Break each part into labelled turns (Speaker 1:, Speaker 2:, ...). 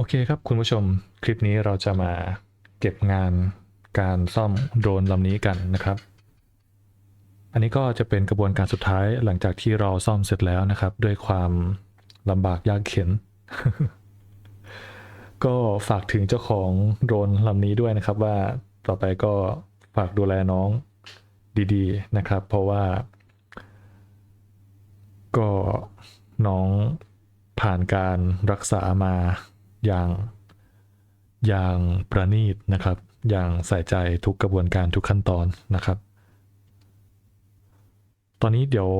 Speaker 1: โอเคครับคุณผู้ชมคลิปนี้เราจะมาเก็บงานการซ่อมโดรนลำนี้กันนะครับ อันนี้ก็จะเป็นกระบวนการสุดท้ายหลังจากที่เราซ่อมเสร็จแล้วนะครับ ด้วยความลำบากยากเข็น ก็ฝากถึงเจ้าของโดรนลำนี้ด้วยนะครับ ว่าต่อไปก็ฝากดูแลน้องดีๆนะครับ เพราะว่า ก็น้องผ่านการรักษามา อย่างอย่างประณีตนะครับ อย่างใส่ใจทุกกระบวนการทุกขั้นตอนนะครับ ตอนนี้เดี๋ยว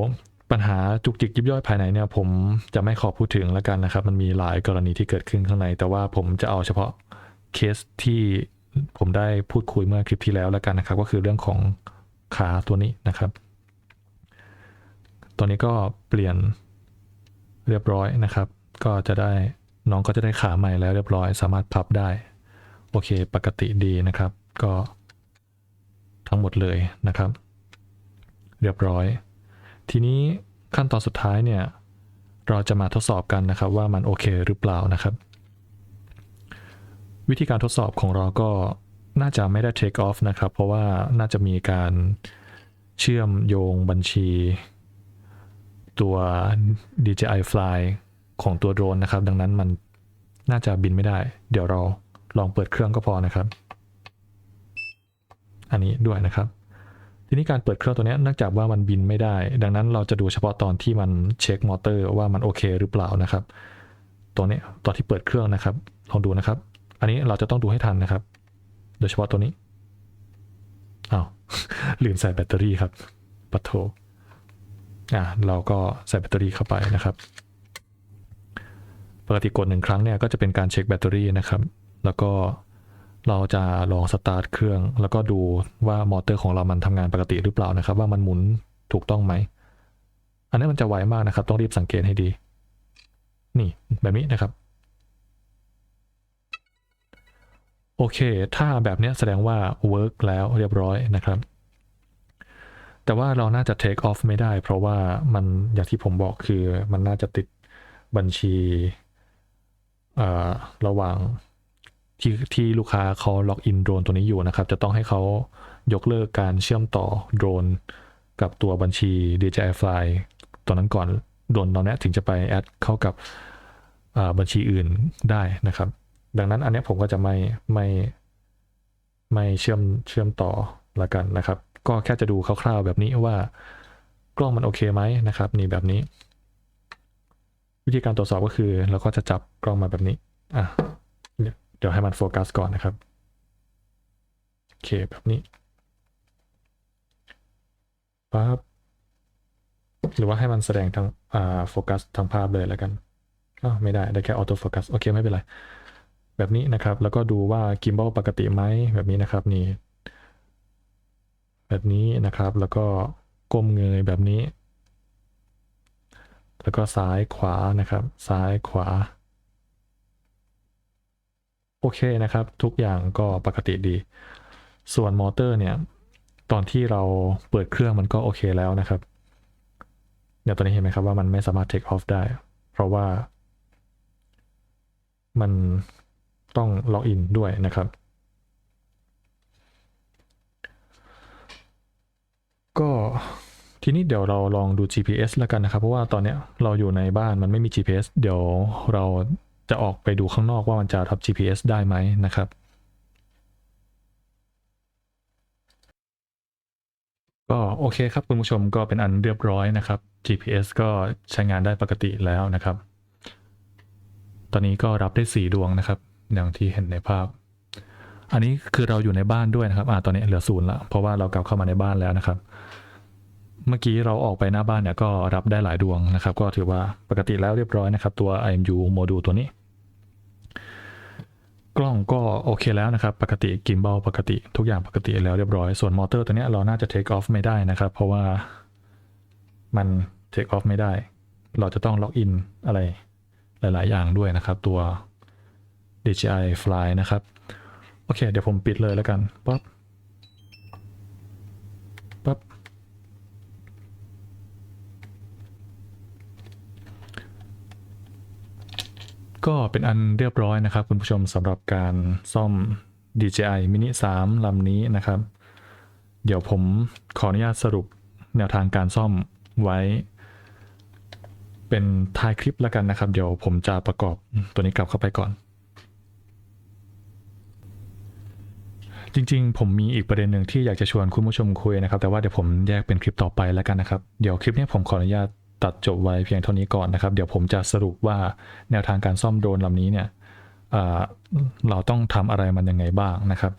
Speaker 1: ปัญหาจุกจิกยิบย่อยภายในเนี่ยผมจะไม่ขอพูดถึงแล้วกันนะครับ มันมีหลายกรณีที่เกิดขึ้นข้างใน แต่ว่าผมจะเอาเฉพาะเคสที่ผมได้พูดคุยเมื่อคลิปที่แล้วแล้วกันนะครับ ก็คือเรื่องของขาตัวนี้นะครับตอนนี้ก็เปลี่ยนเรียบร้อยนะครับ ก็จะได้ น้องก็จะได้ขาใหม่แล้วเรียบร้อย สามารถพับได้ โอเค ปกติดีนะครับ ก็ทั้งหมดเลยนะครับ เรียบร้อย ทีนี้ขั้นตอนสุดท้ายเนี่ย เราจะมาทดสอบกันนะครับว่ามันโอเคหรือเปล่านะครับ วิธีการทดสอบของเราก็น่าจะไม่ได้ take off นะครับ เพราะว่าน่าจะมีการเชื่อมโยงบัญชีตัว DJI Fly ของตัวโดรนนะครับ ดังนั้นมันน่าจะบินไม่ได้ เดี๋ยวเราลองเปิดเครื่องก็พอนะครับ อันนี้ด้วยนะครับ ทีนี้การเปิดเครื่องตัวนี้เนื่องจากว่ามันบินไม่ได้ ดังนั้นเราจะดูเฉพาะตอนที่มันเช็คมอเตอร์ว่ามันโอเคหรือเปล่านะครับ ตัวนี้ตอนที่เปิดเครื่องนะครับ ลองดูนะครับ อันนี้เราจะต้องดูให้ทันนะครับ โดยเฉพาะตัวนี้อ้าวลืมใส่แบตเตอรี่ครับปัทโทอะเราก็ใส่แบตเตอรี่เข้าไปนะครับ ปกติกดหนึ่งครั้งเนี่ยก็จะเป็นการเช็คแบตเตอรี่นะครับ แล้วก็เราจะลองสตาร์ทเครื่อง แล้วก็ดูว่ามอเตอร์ของเรามันทำงานปกติหรือเปล่านะครับ ว่ามันหมุนถูกต้องไหม อันนี้มันจะไวมากนะครับ ต้องรีบสังเกตให้ดี นี่แบบนี้นะครับ โอเค ถ้าแบบนี้แสดงว่าเวิร์กแล้วเรียบร้อยนะครับ แต่ว่าเราน่าจะ take off ไม่ได้ เพราะว่ามันอย่างที่ผมบอกคือมันน่าจะติดบัญชี ระหว่างที่ที่ลูกค้าเขาล็อกอินโดรนตัวนี้อยู่นะครับ จะต้องให้เขายกเลิกการเชื่อมต่อโดรน กับตัวบัญชี DJI Fly ตัวนั้นก่อนโดรนเราเนี้ยถึงจะไปแอดเข้ากับบัญชีอื่นได้นะครับ ดังนั้นอันนี้ผมก็จะไม่ไม่ไม่เชื่อมเชื่อมต่อละกันนะครับ ก็แค่จะดูคร่าวๆแบบนี้ว่ากล้องมันโอเคไหมนะครับ นี่แบบนี้ วิธีการตรวจสอบก็คือ เราก็จะจับกล้องมาแบบนี้อะเดี๋ยวให้มันโฟกัสก่อนนะครับโอเคแบบนี้ปั๊บหรือว่าให้มันแสดงทั้งอ่าโฟกัสทั้งภาพเลยแล้วกันอ้าวไม่ได้ได้แค่ออโต้โฟกัสโอเคไม่เป็นไร แบบนี้นะครับ แล้วก็ดูว่ากิมบอลปกติไหมแบบนี้นะครับนี่แบบนี้นะครับแล้วก็ก้มเงยแบบนี้ แล้วก็ซ้ายขวานะครับ ซ้ายขวา โอเคนะครับ ทุกอย่างก็ปกติดี ส่วนมอเตอร์เนี่ย ตอนที่เราเปิดเครื่องมันก็โอเคแล้วนะครับเดี๋ยวตอนนี้เห็นไหมครับว่ามันไม่สามารถ take off ได้ เพราะว่า มันต้องล็อกอินด้วยนะครับ ก็ ทีนี้เดี๋ยวเราลองดู GPS แล้วกันนะครับ เพราะว่าตอนเนี้ยเราอยู่ในบ้านมันไม่มี GPS เดี๋ยวเราจะออกไปดูข้างนอกว่ามันจะรับ GPS ได้ไหมนะครับก็โอเคครับคุณผู้ชมก็เป็นอันเรียบร้อยนะครับ GPS ก็ใช้งานได้ปกติแล้วนะครับ ตอนนี้ก็รับได้ 4 ดวงนะครับ อย่างที่เห็นในภาพ อันนี้คือเราอยู่ในบ้านด้วยนะครับอ่าตอนนี้เหลือศูนย์ละเพราะว่าเรากลับเข้ามาในบ้านแล้วนะครับ เมื่อกี้เราออกไปหน้าบ้านเนี่ยก็รับได้หลายดวงนะครับ ก็ถือว่าปกติแล้วเรียบร้อยนะครับ ตัว IMU โมดูลตัวนี้ กล้องก็โอเคแล้วนะครับ ปกติกิมบอลปกติทุกอย่างปกติแล้วเรียบร้อย ส่วนมอเตอร์ตัวนี้เราน่าจะ take off ไม่ได้นะครับ เพราะว่ามัน take off ไม่ได้ เราจะต้องล็อกอินอะไรหลาย ๆ อย่างด้วยนะครับ ตัว DJI Fly นะครับ โอเค เดี๋ยวผมปิดเลยแล้วกันปั๊บ ก็เป็นอันเรียบร้อยนะครับ คุณผู้ชมสำหรับการซ่อม DJI Mini 3 ลำนี้นะครับ เดี๋ยวผมขออนุญาตสรุปแนวทางการซ่อมไว้ เป็นท้ายคลิปแล้วกันนะครับ เดี๋ยวผมจะประกอบตัวนี้กลับเข้าไปก่อน จริงๆ ผมมีอีกประเด็นหนึ่งที่อยากจะชวนคุณผู้ชมคุยนะครับ แต่ว่าเดี๋ยวผมแยกเป็นคลิปต่อไปแล้วกันนะครับ เดี๋ยวคลิปนี้ผมขออนุญาต ตัดจบไว้เพียงเท่านี้ก่อนนะครับ เดี๋ยวผมจะสรุปว่าแนวทางการซ่อมโดรนลำนี้เนี่ยเราต้องทำอะไรมันยังไงบ้างนะครับ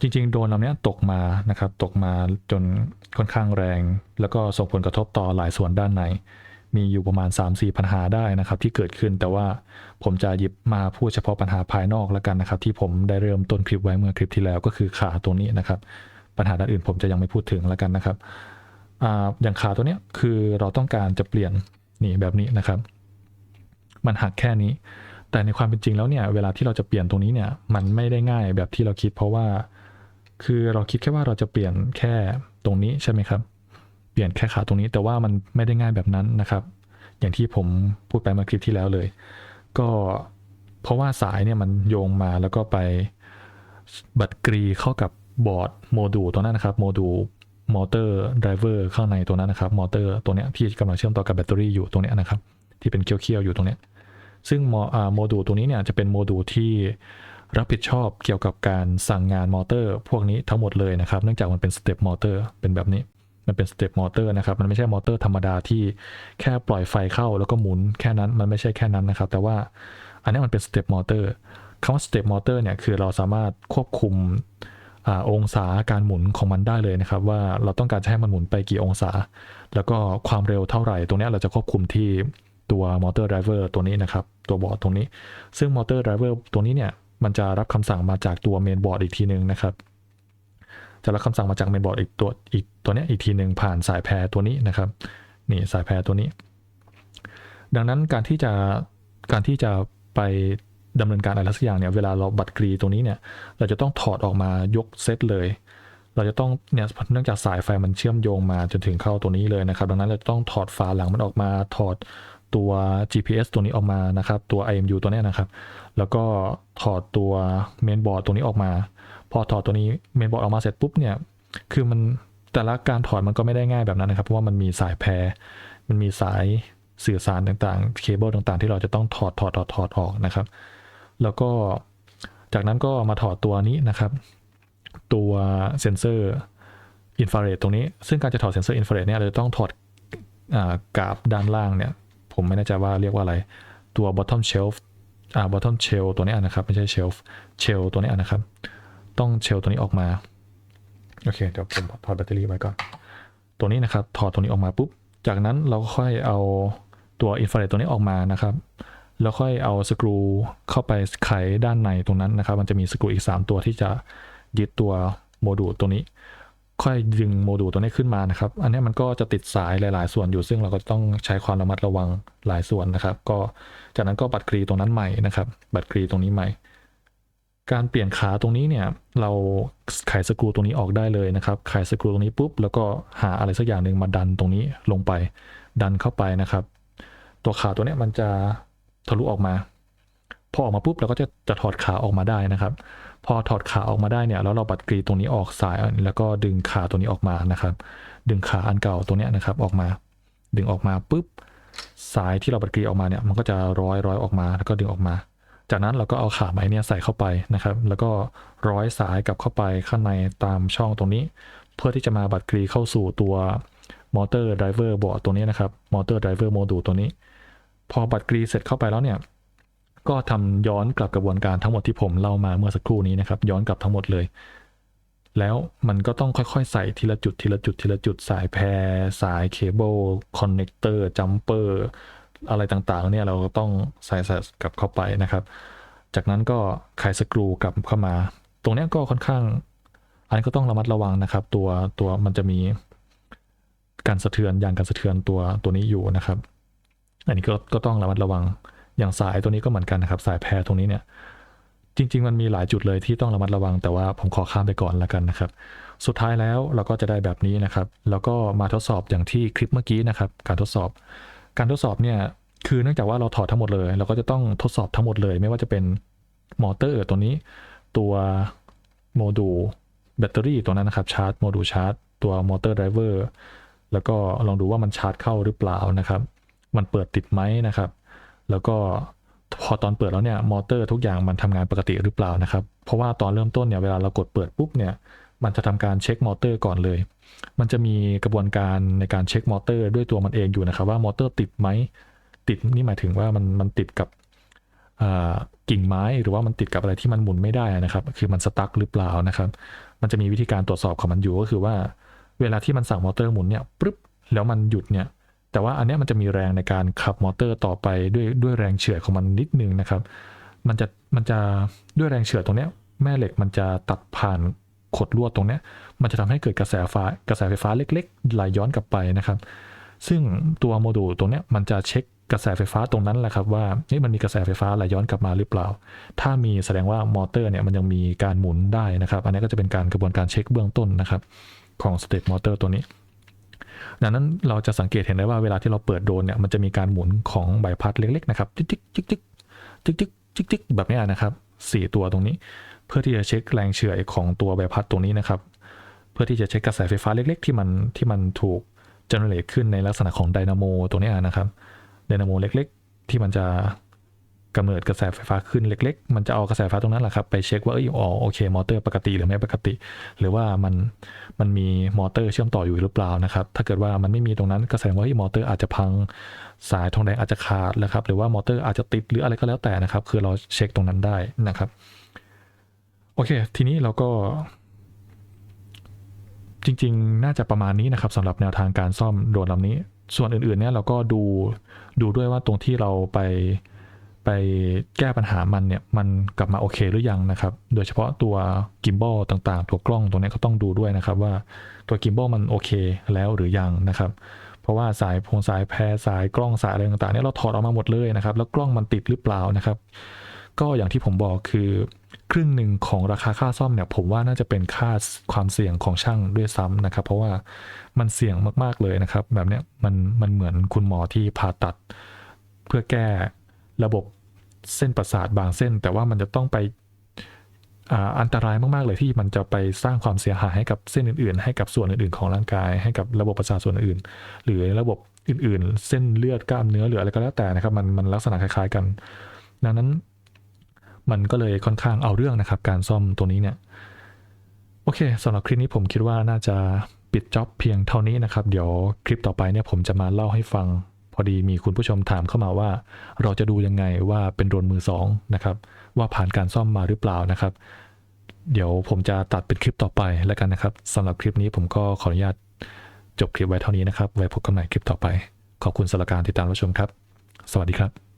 Speaker 1: จริง ๆ โดรนลำเนี้ยตกมานะครับ ตกมาจนค่อนข้างแรง แล้วก็ส่งผลกระทบต่อหลายส่วนด้านใน มีอยู่ประมาณ 3-4 ปัญหาได้นะครับ ที่เกิดขึ้นแต่ว่าผมจะหยิบมาพูดเฉพาะปัญหาภายนอกแล้วกันนะครับ ที่ผมได้เริ่มต้นคลิปไว้เมื่อคลิปที่แล้วก็คือขาตัวนี้นะครับ ปัญหาด้านอื่นผมจะยังไม่พูดถึงแล้วกันนะครับ ออย่างขาตัวเนี้ยคือเราต้องการจะเปลี่ยนนี่แบบนี้นะครับ มันหักแค่นี้ แต่ในความเป็นจริงแล้วเนี่ยเวลาที่เราจะเปลี่ยนตรงนี้เนี่ยมันไม่ได้ง่ายแบบที่เราคิด เพราะว่า คือเราคิดแค่ว่าเราจะเปลี่ยนแค่ตรงนี้ใช่ไหมครับ เปลี่ยนแค่ขาตรงนี้แต่ว่ามันไม่ได้ง่ายแบบนั้นนะครับ อย่างที่ผมพูดไปเมื่อคลิปที่แล้วเลย ก็เพราะว่าสายเนี่ยมันโยงมาแล้วก็ไปบัดกรีเข้ากับบอร์ดโมดูลตัวนั้นนะครับโมดูล มอเตอร์ไดรเวอร์ข้างในตัวนั้นนะครับ มอเตอร์ตัวเนี้ยที่กำลังเชื่อมต่อกับแบตเตอรี่อยู่ตรงเนี้ยนะครับ ที่เป็นเคี้ยวๆอยู่ตรงเนี้ยซึ่งโมอ่าโมดูลตัวนี้เนี่ยจะเป็นโมดูลที่รับผิดชอบเกี่ยวกับการสั่งงานมอเตอร์ พวกนี้ทั้งหมดเลยนะครับ เนื่องจากมันเป็นสเต็ปมอเตอร์เป็นแบบนี้ มันเป็นสเต็ปมอเตอร์นะครับ มันไม่ใช่มอเตอร์ธรรมดาที่แค่ปล่อยไฟเข้าแล้วก็หมุนแค่นั้น มันไม่ใช่แค่นั้นนะครับ แต่ว่าอันนี้มันเป็นสเต็ปมอเตอร์คำว่าสเต็ปมอเตอร์เนี่ยคือเราสามารถควบคุม อองศาการหมุนของมันได้เลยนะครับ ว่าเราต้องการจะให้มันหมุนไปกี่องศา แล้วก็ความเร็วเท่าไหร่ ตรงนี้เราจะควบคุมที่ตัวมอเตอร์ไดรเวอร์ตัวนี้นะครับ ตัวบอร์ดตรงนี้ ซึ่งมอเตอร์ไดรเวอร์ตัวนี้เนี่ยมันจะรับคำสั่งมาจากตัวเมนบอร์ดอีกทีหนึ่งนะครับ จะรับคำสั่งมาจากเมนบอร์ดอีกตัวอีกตัวนี้อีกทีหนึ่งผ่านสายแพรตัวนี้นะครับ นี่สายแพรตัวนี้ ดังนั้นการที่จะการที่จะไป ดำเนินการอะไรสักอย่างเนี่ยเวลาเราบัตรกรีตรงนี้เนี่ยเราจะต้องถอดออกมายกเซตเลย เราจะต้องเนี่ยเนื่องจากสายไฟมันเชื่อมโยงมาจนถึงเข้าตัวนี้เลยนะครับ ดังนั้นเราจะต้องถอดฝาหลังมันออกมาถอดตัว GPS ตัวนี้ออกมานะครับ ตัว IMU ตัวนี้นะครับ แล้วก็ถอดตัวเมนบอร์ดตัวนี้ออกมา พอถอดตัวนี้เมนบอร์ดออกมาเสร็จปุ๊บเนี่ย คือมันแต่ละการถอดมันก็ไม่ได้ง่ายแบบนั้นนะครับ เพราะว่ามันมีสายแพร มันมีสายสื่อสารต่างๆ เคเบิลต่างๆ ที่เราจะต้องถอดถอดถอดถอดออกนะครับ แล้วก็จากนั้นก็มาถอดตัวนี้นะครับ ตัวเซนเซอร์อินฟราเรดตรงนี้ ซึ่งการจะถอดเซนเซอร์อินฟราเรดเนี่ยเราจะต้องถอดอากาบด้านล่างเนี่ย ผมไม่แน่ใจว่าเรียกว่าอะไร ตัว bottom shelf อ่า bottom shell ตัวนี้นะครับ ไม่ใช่ shelf shell ตัวนี้นะครับ ต้อง shell ตัวนี้ออกมา โอเค เดี๋ยวผมถอดแบตเตอรี่ไว้ก่อน ตัวนี้นะครับ ถอดตัวนี้ออกมาปุ๊บ จากนั้นเราก็ค่อยเอาตัวอินฟราเรดตัวนี้ออกมานะครับ แล้วค่อยเอาสกรูเข้าไปไขด้านในตรงนั้นนะครับ มันจะมีสกรูอีก 3 ตัวที่จะยึดตัวโมดูลตัวนี้ ค่อยดึงโมดูลตัวนี้ขึ้นมานะครับ อันนี้มันก็จะติดสายหลาย ๆ ส่วนอยู่ ซึ่งเราก็ต้องใช้ความระมัดระวังหลายส่วนนะครับ ก็จากนั้นก็บัตรกรีตรงนั้นใหม่นะครับ บัตรกรีตรงนี้ใหม่ การเปลี่ยนขาตรงนี้เนี่ย เราไขสกรูตรงนี้ออกได้เลยนะครับ ไขสกรูตรงนี้ปุ๊บ แล้วก็หาอะไรสักอย่างหนึ่งมาดันตรงนี้ลงไป ดันเข้าไปนะครับ ตัวขาตัวนี้มันจะ ทะลุออกมา พอออกมาปุ๊บเราก็จะจะถอดขาออกมาได้นะครับ พอถอดขาออกมาได้เนี่ยแล้วเราบัดกรีตรงนี้ออกสายแล้วก็ดึงขาตัวนี้ออกมานะครับ ดึงขาอันเก่าตัวเนี้ยนะครับออกมา ดึงออกมาปุ๊บสายที่เราบัดกรีออกมาเนี่ยมันก็จะร้อยร้อยออกมาแล้วก็ดึงออกมา จากนั้นเราก็เอาขาไม้เนี่ยใส่เข้าไปนะครับ แล้วก็ร้อยสายกลับเข้าไปข้างในตามช่องตรงนี้ เพื่อที่จะมาบัดกรีเข้าสู่ตัวมอเตอร์ไดรเวอร์บอร์ดตัวนี้นะครับมอเตอร์ไดรเวอร์โมดูลตัวนี้ พอบัดกรีเสร็จเข้าไปแล้วเนี่ยก็ทำย้อนกลับกระบวนการทั้งหมดที่ผมเล่ามาเมื่อสักครู่นี้นะครับ ย้อนกลับทั้งหมดเลย แล้วมันก็ต้องค่อยๆ ใส่ทีละจุดทีละจุดทีละจุดสายแพรสายเคเบิลคอนเนคเตอร์จัมเปอร์อะไรต่างๆเนี่ยเราก็ต้องใส่ใส่กลับเข้าไปนะครับ จากนั้นก็ไขสกรูกลับเข้ามา ตรงนี้ก็ค่อนข้าง อันนี้ก็ต้องระมัดระวังนะครับ ตัวตัวมันจะมีการสะเทือนอย่างการสะเทือนตัวตัวนี้อยู่นะครับ อันนี้ก็ก็ต้องระมัดระวังอย่างสายตัวนี้ก็เหมือนกันนะครับ สายแพรตรงนี้เนี่ยจริง ๆ มันมีหลายจุดเลยที่ต้องระมัดระวัง แต่ว่าผมขอข้ามไปก่อนละกันนะครับ สุดท้ายแล้วเราก็จะได้แบบนี้นะครับ แล้วก็มาทดสอบอย่างที่คลิปเมื่อกี้นะครับ การทดสอบ การทดสอบเนี่ยคือเนื่องจากว่าเราถอดทั้งหมดเลย เราก็จะต้องทดสอบทั้งหมดเลย ไม่ว่าจะเป็นมอเตอร์ตัวนี้ ตัวโมดูลแบตเตอรี่ตัวนั้นนะครับชาร์จโมดูลชาร์จ ตัวมอเตอร์ไดรเวอร์แล้วก็ลองดูว่ามันชาร์จเข้าหรือเปล่านะครับ มันเปิดติดไหมนะครับ แล้วก็พอตอนเปิดแล้วเนี่ยมอเตอร์ทุกอย่างมันทำงานปกติหรือเปล่านะครับ เพราะว่าตอนเริ่มต้นเนี่ยเวลาเรากดเปิดปุ๊บเนี่ยมันจะทำการเช็คมอเตอร์ก่อนเลย มันจะมีกระบวนการในการเช็คมอเตอร์ด้วยตัวมันเองอยู่นะครับ ว่ามอเตอร์ติดไหมติดนี่หมายถึงว่ามันมันติดกับกิ่งไม้หรือว่ามันติดกับอะไรที่มันหมุนไม่ได้นะครับ คือมันสตั๊กหรือเปล่านะครับ มันจะมีวิธีการตรวจสอบของมันอยู่ก็คือว่า เวลาที่มันสั่งมอเตอร์หมุนเนี่ยปึ๊บแล้วมันหยุดเนี่ย แต่ว่าอันนี้มันจะมีแรงในการขับมอเตอร์ต่อไปด้วยด้วยแรงเฉื่อยของมันนิดนึงนะครับ มันจะมันจะด้วยแรงเฉื่อยตรงนี้แม่เหล็กมันจะตัดผ่านขดลวดตรงนี้มันจะทำให้เกิดกระแสไฟ้ากระแสไฟฟ้าเล็กๆไหลย้อนกลับไปนะครับ ซึ่งตัวโมดูลตรงนี้มันจะเช็คกระแสไฟฟ้าตรงนั้นแหละครับว่าเฮ้ยมันมีกระแสไฟฟ้าไหลย้อนกลับมาหรือเปล่า ถ้ามีแสดงว่ามอเตอร์เนี่ยมันยังมีการหมุนได้นะครับ อันนี้ก็จะเป็นการกระบวนการเช็คเบื้องต้นนะครับ ของสเตปมอเตอร์ตัวนี้ ดังนั้นเราจะสังเกตเห็นได้ว่าเวลาที่เราเปิดโดรนเนี่ยมันจะมีการหมุนของใบพัดเล็กๆนะครับจิ๊กจิ๊กจิ๊กจิ๊กจิ๊กจิ๊กจิ๊กจิ๊กแบบนี้นะครับสี่ตัวตรงนี้ เพื่อที่จะเช็คแรงเฉื่อยของตัวใบพัดตรงนี้นะครับ เพื่อที่จะเช็คกระแสไฟฟ้าเล็ก ๆ ที่มันที่มันถูกเจเนเรตขึ้นในลักษณะของไดนาโมตัวนี้นะครับไดนาโมเล็ก ๆ ที่มันจะ กำเนิดกระแสไฟฟ้าขึ้นเล็ก ๆ มันจะเอากระแสไฟฟ้าตรงนั้นแหละครับไปเช็คว่าเอออ๋อโอเค มอเตอร์ปกติหรือไม่ปกติ หรือว่ามันมันมีมอเตอร์เชื่อมต่ออยู่หรือเปล่านะครับ ถ้าเกิดว่ามันไม่มีตรงนั้นก็แสดงว่าเฮ้มอเตอร์อาจจะพังสายทองแดงอาจจะขาดนะครับ หรือว่ามอเตอร์อาจจะติดหรืออะไรก็แล้วแต่นะครับ คือเราเช็คตรงนั้นได้นะครับ โอเค ทีนี้เราก็ จริง ๆ น่าจะประมาณนี้นะครับสำหรับแนวทางการซ่อมโดรนลำนี้ ส่วนอื่นๆเนี่ยเราก็ดูดูด้วยว่าตรงที่เราไป ไปแก้ปัญหามันเนี่ยมันกลับมาโอเคหรือยังนะครับ โดยเฉพาะตัวกิมบอลต่างๆ ตัวกล้องตรงนี้ก็ต้องดูด้วยนะครับว่าตัวกิมบอลมันโอเคแล้วหรือยังนะครับ เพราะว่าสายพงสายแพรสายกล้องสายอะไรต่างๆเนี่ยเราถอดออกมาหมดเลยนะครับ แล้วกล้องมันติดหรือเปล่านะครับ ก็อย่างที่ผมบอกคือครึ่งหนึ่งของราคาค่าซ่อมเนี่ยผมว่าน่าจะเป็นค่าความเสี่ยงของช่างด้วยซ้ำนะครับ เพราะว่ามันเสี่ยงมากๆเลยนะครับ แบบเนี้ยมันมันเหมือนคุณหมอที่ผ่าตัด เพื่อแก้ ระบบเส้นประสาทบางเส้น แต่ว่ามันจะต้องไปอันตรายมาก ๆ เลยที่มันจะไปสร้างความเสียหายให้กับเส้นอื่น ๆ ให้กับส่วนอื่น ๆ ของร่างกาย ให้กับระบบประสาทส่วนอื่น หรือระบบอื่น ๆ เส้นเลือดกล้ามเนื้อหรืออะไรก็แล้วแต่นะครับมันมันลักษณะคล้าย ๆ กัน ดังนั้นมันก็เลยค่อนข้างเอาเรื่องนะครับ การซ่อมตัวนี้เนี่ยโอเคสำหรับคลิปนี้ผมคิดว่าน่าจะปิดจ็อบเพียงเท่านี้นะครับ เดี๋ยวคลิปต่อไปเนี่ยผมจะมาเล่าให้ฟัง พอดีมีคุณผู้ชมถามเข้ามาว่า เราจะดูยังไงว่าเป็นโดรนมือสองนะครับ ว่าผ่านการซ่อมมาหรือเปล่านะครับ เดี๋ยวผมจะตัดเป็นคลิปต่อไปแล้วกันนะครับสำหรับคลิปนี้ผมก็ขออนุญาตจบคลิปไว้เท่านี้นะครับ ไว้พบกันใหม่คลิปต่อไป ขอบคุณสำหรับการติดตามรับชมครับ สวัสดีครับ